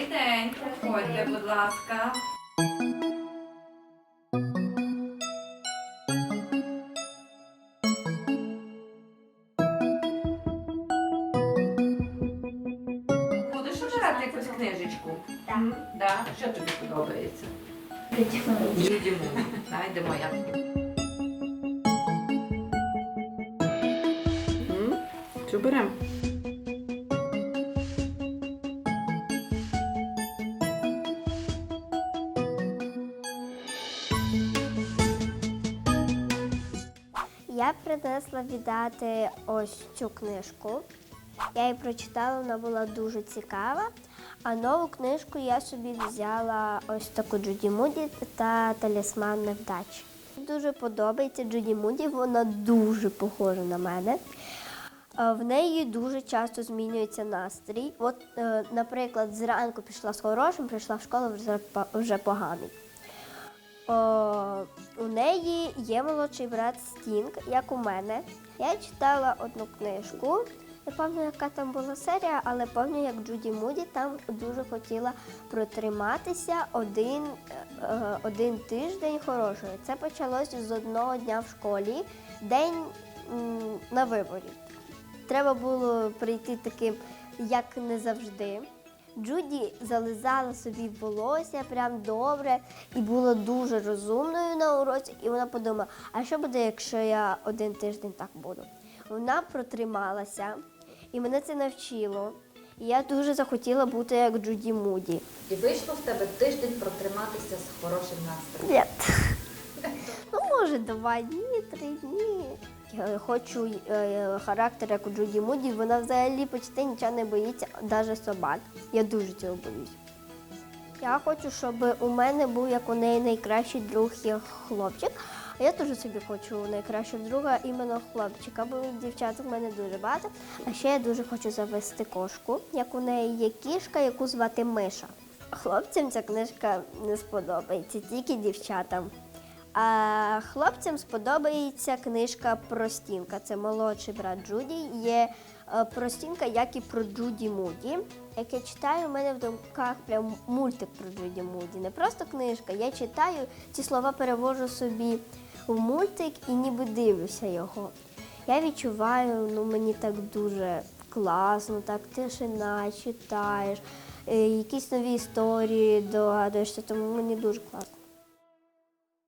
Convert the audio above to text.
Добрий день, проходьте, будь ласка. Будеш обирати якусь книжечку? Так. Да? Що тобі подобається? Йдемо, знайдемо як. Що беремо? Я принесла віддати ось цю книжку. Я її прочитала, вона була дуже цікава. А нову книжку я собі взяла ось таку Джуді Муді та талісман невдачі. Дуже подобається Джуді Муді, вона дуже похожа на мене. В неї дуже часто змінюється настрій. От, е, наприклад, зранку пішла з хорошим, прийшла в школу вже поганий. О, у неї є молодший брат Стінг, як у мене. Я читала одну книжку. Не пам'ятаю, яка там була серія, але пам'ятаю, як Джуді Муді там дуже хотіла протриматися один, е, один тиждень хорошою. Це почалося з одного дня в школі, день м, на виборі. Треба було прийти таким, як не завжди. Джуді зализала собі волосся прям добре і була дуже розумною на уроці. І вона подумала, а що буде, якщо я один тиждень так буду? Вона протрималася, і мене це навчило. І я дуже захотіла бути як Джуді Муді. І вийшло в тебе тиждень протриматися з хорошим настроєм. Ні. Ну, може, два дні, три дні. Я хочу е, характер, як у Джуді Муді. Вона взагалі почти нічого не боїться, навіть собак. Я дуже цього боюсь. Я хочу, щоб у мене був як у неї найкращий друг є хлопчик. А я теж собі хочу найкращого друга іменно хлопчика, бо дівчат у мене дуже багато. А ще я дуже хочу завести кошку, як у неї є кішка, яку звати Миша. Хлопцям ця книжка не сподобається, тільки дівчатам. А хлопцям сподобається книжка Простінка. Це молодший брат Джуді. Є е, Простінка, як і про Джуді Муді. Як я читаю, у мене в думках прям мультик про Джуді Муді. Не просто книжка. Я читаю, ці слова перевожу собі в мультик і ніби дивлюся його. Я відчуваю, ну мені так дуже класно, так тишина, читаєш, е, якісь нові історії догадуєшся, тому мені дуже класно.